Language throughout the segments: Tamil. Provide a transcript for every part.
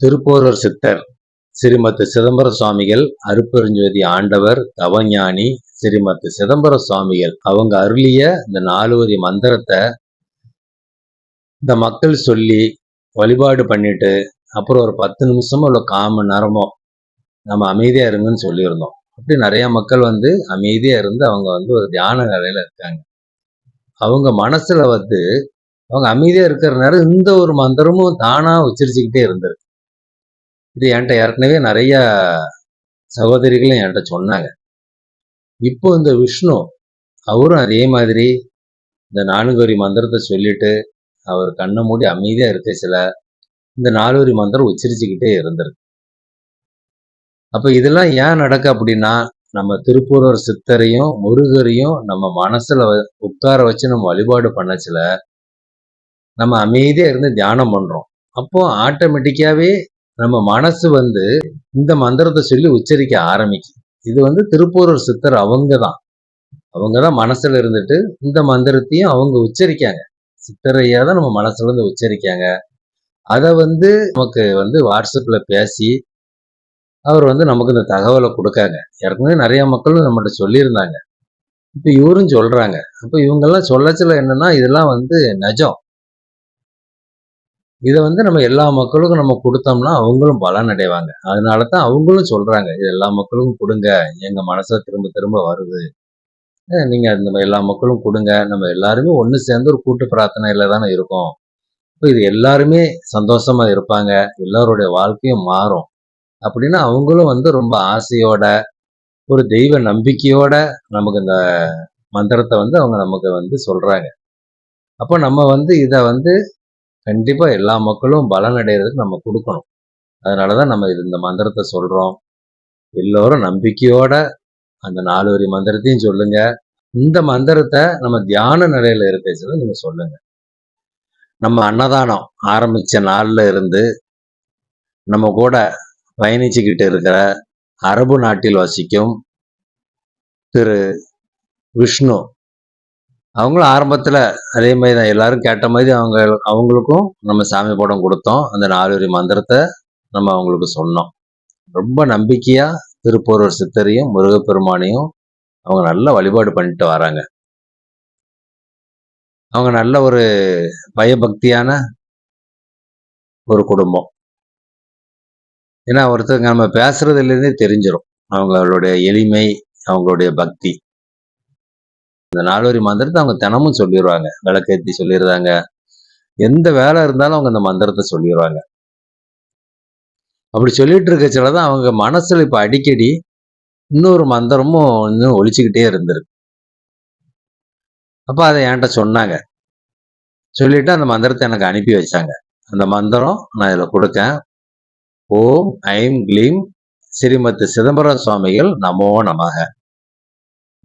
திருப்போரூர் சித்தர் ஸ்ரீமத் சிதம்பர சுவாமிகள் அருப்பெருஞ்சோதி ஆண்டவர் தவஞானி ஸ்ரீமத் சிதம்பர சுவாமிகள். அவங்க அருளிய இந்த நாலுவரி மந்திரத்தை இந்த மக்கள் சொல்லி வழிபாடு பண்ணிட்டு அப்புறம் ஒரு பத்து நிமிஷமோ இல்லை கால் மணி நேரமோ நம்ம அமைதியா இருங்கன்னு சொல்லியிருந்தோம். அப்படி நிறைய மக்கள் வந்து அமைதியா இருந்து அவங்க வந்து ஒரு தியான நிலையில இருக்காங்க. அவங்க மனசுல வந்து அவங்க அமைதியா இருக்கிற நேரம் இந்த ஒரு மந்திரமும் தானா உச்சரிச்சுக்கிட்டே இருந்திருக்கு. இது என்கிட்ட ஏற்கனவே நிறைய சகோதரிகளும் என்கிட்ட சொன்னாங்க. இப்போ இந்த விஷ்ணு அவரும் அதே மாதிரி இந்த நான்குவரி மந்திரத்தை சொல்லிட்டு அவர் கண்ணை மூடி அமைதியா இருக்க சில இந்த நாலுவரி மந்திரம் உச்சரிச்சுக்கிட்டே இருந்திருக்கு. அப்போ இதெல்லாம் ஏன் நடக்கு அப்படின்னா நம்ம திருப்பூரர் சித்தரையும் முருகரையும் நம்ம மனசுல வ- உட்கார வச்சு நம்ம வழிபாடு பண்ணச்சில நம்ம அமைதியா இருந்து தியானம் பண்றோம். அப்போ ஆட்டோமேட்டிக்காவே நம்ம மனசு வந்து இந்த மந்திரத்தை சொல்லி உச்சரிக்க ஆரம்பிக்கும். இது வந்து திருப்பூரர் சித்தர் அவங்க தான் அவங்க தான் மனசுல இருந்துட்டு இந்த மந்திரத்தையும் அவங்க உச்சரிக்காங்க. சித்தரையா தான் நம்ம மனசுல இருந்து உச்சரிக்காங்க. அதை வந்து நமக்கு வந்து வாட்ஸ்அப்ல பேசி அவர் வந்து நமக்கு இந்த தகவலை கொடுக்காங்க. ஏற்கனவே நிறைய மக்களும் நம்மகிட்ட சொல்லியிருந்தாங்க. இப்போ இவரும் சொல்றாங்க. அப்போ இவங்கெல்லாம் சொல்லச்சல என்னன்னா இதெல்லாம் வந்து நிஜம். இதை வந்து நம்ம எல்லா மக்களுக்கும் நம்ம கொடுத்தோம்னா அவங்களும் பலன் அடைவாங்க அதனால தான் அவங்களும் சொல்கிறாங்க இது எல்லா மக்களுக்கும் கொடுங்க எங்கள் மனசை திரும்ப திரும்ப வருது. நீங்கள் நீங்க இந்த எல்லா மக்களும் கொடுங்க நம்ம எல்லாருமே ஒன்று சேர்ந்து ஒரு கூட்டு பிரார்த்தனையில் தானே இருக்கோம். இப்போ இது எல்லாருமே சந்தோஷமாக இருப்பாங்க எல்லாருடைய வாழ்க்கையும் மாறும். அப்படின்னா அவங்களும் வந்து ரொம்ப ஆசையோட ஒரு தெய்வ நம்பிக்கையோட நமக்கு இந்த மந்திரத்தை வந்து அவங்க நமக்கு வந்து சொல்கிறாங்க அப்போ நம்ம வந்து இதை வந்து கண்டிப்பாக எல்லா மக்களும் பலன் அடைகிறதுக்கு நம்ம கொடுக்கணும். அதனால தான் நம்ம இது இந்த மந்திரத்தை சொல்கிறோம் எல்லோரும் நம்பிக்கையோட அந்த நாலு வரி மந்திரத்தையும் சொல்லுங்க. இந்த மந்திரத்தை நம்ம தியான நிலையில இருக்க நீங்க சொல்லுங்க. நம்ம அன்னதானம் ஆரம்பிச்ச நாள்ல இருந்து நம்ம கூட பயணிச்சுக்கிட்டு இருக்கிற அரபு நாட்டில் வசிக்கும் திரு விஷ்ணு அவங்களும் ஆரம்பத்தில் அதே மாதிரி தான். எல்லாரும் கேட்ட மாதிரி அவங்க அவங்களுக்கும் நம்ம சாமி படம் கொடுத்தோம். அந்த நாலுவரி மந்திரத்தை நம்ம அவங்களுக்கு சொன்னோம். ரொம்ப நம்பிக்கையாக திருப்பூரூர் சித்தரையும் முருகப்பெருமானையும் அவங்க நல்ல வழிபாடு பண்ணிட்டு வராங்க. அவங்க நல்ல ஒரு பயபக்தியான ஒரு குடும்பம். ஏன்னா ஒருத்தருக்கு நம்ம பேசுறதுலேருந்தே தெரிஞ்சிடும் அவங்களுடைய எளிமை அவங்களுடைய பக்தி. இந்த நால்வரி மந்திரத்தை அவங்க தினமும் சொல்லிடுவாங்க விளக்கேத்தி சொல்லிடுறாங்க எந்த வேலை இருந்தாலும் அவங்க இந்த மந்திரத்தை சொல்லிடுவாங்க அப்படி சொல்லிட்டு இருக்கச்சாலதான் அவங்க மனசுல இப்ப அடிக்கடி இன்னொரு மந்திரமும் இன்னும் ஒழிச்சுக்கிட்டே இருந்திருக்கு. அப்ப அதை என்கிட்ட சொன்னாங்க. சொல்லிட்டு அந்த மந்திரத்தை எனக்கு அனுப்பி வச்சாங்க. அந்த மந்திரம் நான் இதில் கொடுத்தேன். ஓம் ஐம் க்ளீம். ஸ்ரீமத் சிதம்பரம் சுவாமிகள் நமோ நமக.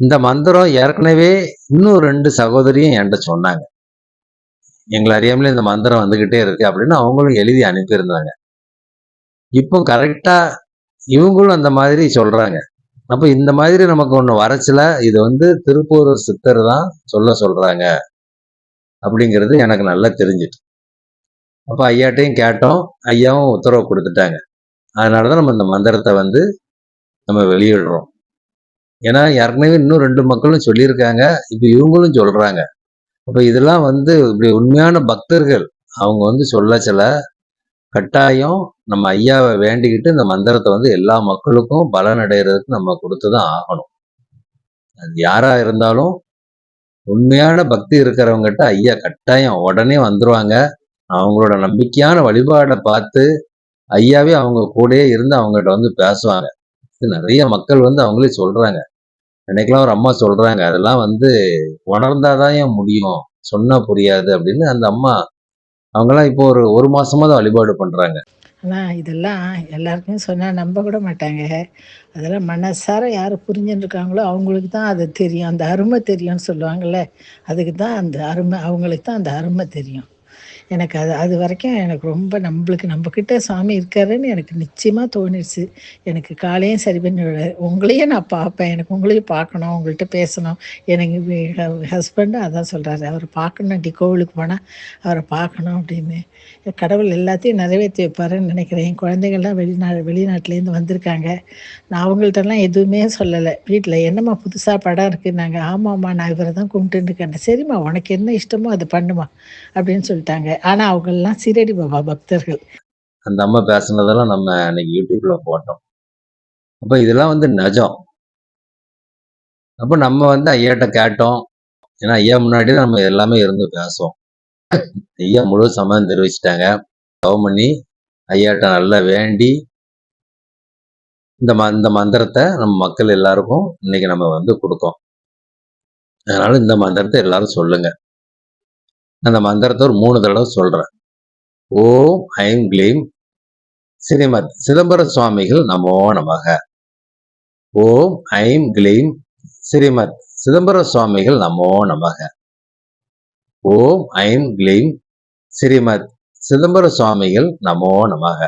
இந்த மந்திரம் ஏற்கனவே இன்னும் ரெண்டு சகோதரியும் என்கிட்ட சொன்னாங்க. எங்களை அறியாமலே இந்த மந்திரம் வந்துகிட்டே இருக்கு அப்படின்னு அவங்களும் எழுதி அனுப்பியிருந்தாங்க. இப்போ கரெக்டாக இவங்களும் அந்த மாதிரி சொல்கிறாங்க அப்போ இந்த மாதிரி நமக்கு ஒன்று வரச்சில இது வந்து திருப்பூரூர் சித்தர் தான் சொல்ல சொல்கிறாங்க அப்படிங்கிறது எனக்கு நல்லா தெரிஞ்சிட்டு அப்போ ஐயாட்டையும் கேட்டோம். ஐயாவும் உத்தரவு கொடுத்துட்டாங்க. அதனாலதான் நம்ம இந்த மந்திரத்தை வந்து நம்ம வெளியிடுறோம். ஏன்னா ஏற்கனவே இன்னும் ரெண்டு மக்களும் சொல்லியிருக்காங்க. இப்ப இவங்களும் சொல்றாங்க. அப்போ இதெல்லாம் வந்து இப்படி உண்மையான பக்தர்கள் அவங்க வந்து சொல்லச்சல கட்டாயம் நம்ம ஐயாவை வேண்டிக்கிட்டு இந்த மந்திரத்தை வந்து எல்லா மக்களுக்கும் பலன் அடைகிறதுக்கு நம்ம கொடுத்துதான் ஆகணும். அது யாரா இருந்தாலும் உண்மையான பக்தி இருக்கிறவங்ககிட்ட ஐயா கட்டாயம் உடனே வந்துருவாங்க. அவங்களோட நம்பிக்கையான வழிபாடை பார்த்து ஐயாவே அவங்க கூடயே இருந்து அவங்ககிட்ட வந்து பேசுவாங்க. இது நிறைய மக்கள் வந்து அவங்களே சொல்றாங்க. அன்னைக்கெல்லாம் ஒரு அம்மா சொல்றாங்க அதெல்லாம் வந்து உணர்ந்தாதான் ஏன் முடியும்? சொன்னா புரியாது. அப்படின்னு அந்த அம்மா அவங்கெல்லாம் இப்போ ஒரு ஒரு மாசமா தான் வழிபாடு பண்றாங்க. ஆனால் இதெல்லாம் எல்லாருக்குமே சொன்னால் நம்ப கூட மாட்டாங்க. அதெல்லாம் மனசார யார் புரிஞ்சுட்டு இருக்காங்களோ அவங்களுக்கு தான் அது தெரியும். அந்த அருமை தெரியும்னு சொல்லுவாங்கள்ல அதுக்கு தான் அந்த அருமை அவங்களுக்கு தான் அந்த அருமை தெரியும். எனக்கு அது அது வரைக்கும் எனக்கு ரொம்ப நம்மளுக்கு நம்மக்கிட்ட சாமி இருக்காருன்னு எனக்கு நிச்சயமாக தோணிடுச்சு. எனக்கு காலையும் சரி பண்ணி விட உங்களையும் நான் பார்ப்பேன். எனக்கு உங்களையும் பார்க்கணும் உங்கள்கிட்ட பேசணும். எனக்கு ஹஸ்பண்டும் அதான் சொல்கிறாரு அவர் பார்க்கணும் டி கோவிலுக்கு போனால் அவரை பார்க்கணும் அப்படின்னு. கடவுள் எல்லாத்தையும் நிறைவேற்றி வைப்பாருன்னு நினைக்கிறேன். என் குழந்தைகள்லாம் வெளிநா வெளிநாட்டிலேருந்து வந்திருக்காங்க. நான் அவங்கள்ட்டலாம் எதுவுமே சொல்லலை. வீட்டில் என்னம்மா புதுசாக படம் இருக்குன்னாங்க ஆமாம்மா நான் இவரை தான் கும்பிட்டுன்னு இருக்கேன். சரிம்மா உனக்கு என்ன இஷ்டமோ அதை பண்ணுமா அப்படின்னு சொல்லிட்டாங்க. ஆனா அவங்க எல்லாம் சீரடி பாபா பக்தர்கள். அந்த அம்மா பேசுனதெல்லாம் நம்ம அன்னைக்கு யூடியூப்ல போட்டோம். அப்ப இதெல்லாம் வந்து நஜம். அப்ப நம்ம வந்து ஐயாட்ட கேட்டோம். ஏன்னா ஐயா முன்னாடி நம்ம எல்லாமே இருந்து பேசுவோம். ஐயா முழு சம்மதம் தெரிவிச்சிட்டாங்க. தவம் பண்ணி ஐயாட்ட நல்லா வேண்டி இந்த ம இந்த மந்திரத்தை நம்ம மக்கள் எல்லாருக்கும் இன்னைக்கு நம்ம வந்து கொடுக்கோம் அதனால இந்த மந்திரத்தை எல்லாரும் சொல்லுங்க. அந்த மந்திரத்தை ஒரு மூணு தடவை சொல்றேன். ஓம் ஐம் க்ளீம் ஸ்ரீமத் சிதம்பர சுவாமிகள் நமோ நமக. ஓம் ஐம் க்ளீம் ஸ்ரீமத் சிதம்பர சுவாமிகள் நமோ நமக. ஓம் ஐம் க்ளீம் ஸ்ரீமத் சிதம்பர சுவாமிகள் நமோ நமக.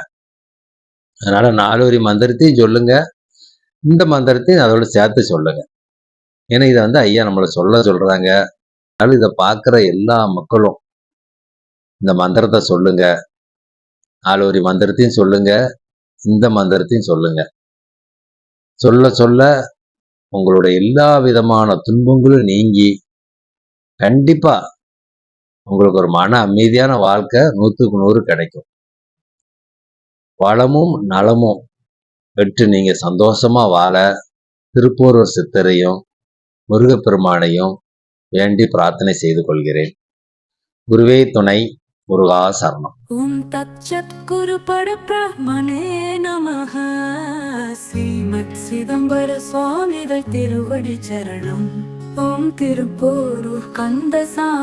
அதனால நாலூரி மந்திரத்தையும் சொல்லுங்க. இந்த மந்திரத்தையும் அதோட சேர்த்து சொல்லுங்க. ஏன்னா இதை வந்து ஐயா நம்மளை சொல்ல சொல்றாங்க. அதனால இதை பார்க்குற எல்லா மக்களும் இந்த மந்திரத்தை சொல்லுங்க. ஆலோரி மந்திரத்தையும் சொல்லுங்க. இந்த மந்திரத்தையும் சொல்லுங்க. சொல்ல சொல்ல உங்களோட எல்லா விதமான துன்பங்களும் நீங்கி கண்டிப்பா உங்களுக்கு ஒரு மன அமைதியான வாழ்க்கை நூற்றுக்கு நூறு கிடைக்கும். வளமும் நலமும் பெற்று நீங்க சந்தோஷமா வாழ திருப்போரூர் சித்தரையும் முருகப்பெருமானையும் வேண்டி பிரார்த்தனை செய்து கொள்கிறேன். குருவே துணை முருகா சரணம். ஓம் தச்சத் குரு பட பிரம்மனே நமக ஸ்ரீமத் சிதம்பர சுவாமிகள் திருவடி சரணம். ஓம் திருப்போரூர் கந்தசாமி.